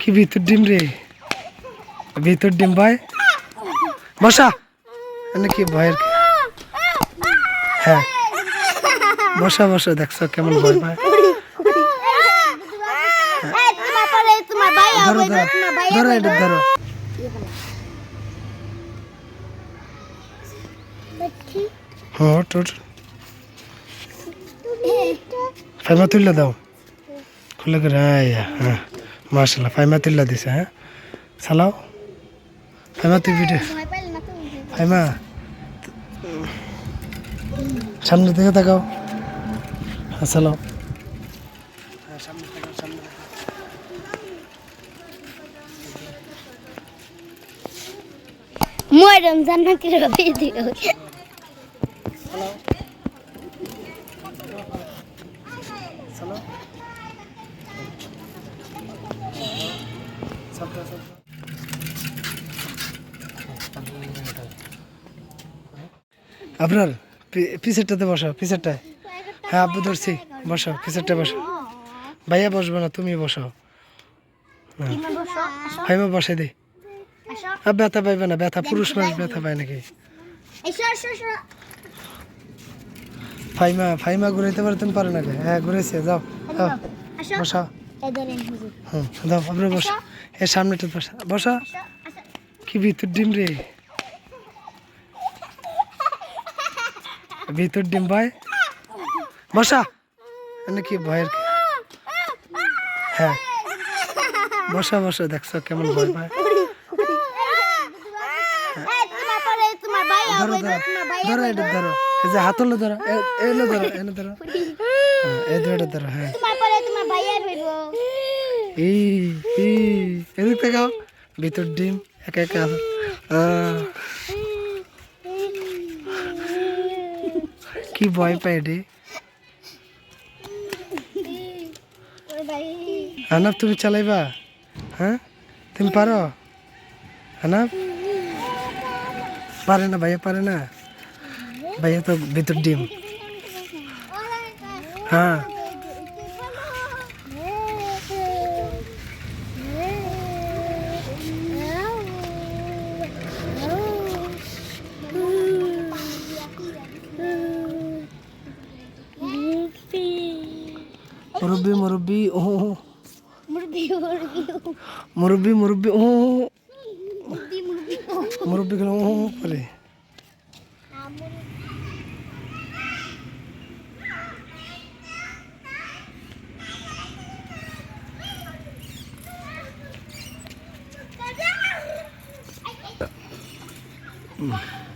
কি ভিতর ডিম রে? ভিতর ডিম ভাই? বসা মানে কি ভয়ের? হ্যাঁ। বসা বসা দেখছ কেমন ভয় ভাই ধরো ধরো ধরো এটা, ধরো। হ্যাঁ তুললে দাও। খুলে করে হ্যাঁ হ্যাঁ। মার্শাল্লাহ ফাইমা তুললে দিছে হ্যাঁ? চালাও ফাইমা তুই তুমি। ফাইমা, সামনে থেকে তাকাও। হ্যাঁ চালাও হ্যাঁ সামনে তাকাও সামনে তাকাও আপনার পি- পিছেরটাতে বসো পিছেরটায় হ্যাঁ আব্বু ধরছি। বসো পিছেরটায় বসো। ভাইয়া বসবে না, তুমি বসো। বসো ভাইমা বসে দে। আর ব্যথা পাইবে না, ব্যথা, পুরুষ মানুষ ব্যথা পায় নাকি? ফাইমা ফাইমা ঘুরাইতে পারে তুমি পারো নাকি হ্যাঁ ঘুরেছে যাও আসো বসা এই ধরেন হুম যাও আপনি বসো। এ সামনেটা বসা। বসা। কি ভিতর ডিম রে? ভিতর ডিম ভাই। বসা। মানে কি ভয়ের হ্যাঁ। বসা বসা দেখছ কেমন ভয় পায়। ধরো ধরো ধরো হবে। এটা ধরো। এই যে হাতলে ধরো। এ- এনে ধরো এনে ধরো। হ্যাঁ, এই দুটো ধরো হ্যাঁ। পরে তোমার ভাই হইব এই এই এদিক থেকে ভিতর ডিম, একা একা। কি ভয় পায় রে? আনাপ তুমি চালাইবা? হ্যাঁ? তুমি পারো? আনাপ পারে না, ভাইয়া পারে না। ভাইয়া তো ভিতর ডিম। হ্যাঁ। মুরব্বি মুরব্বি ও মুরব্বি মুরব্বি ও মুরব্বি গুলো ও করে মুরগি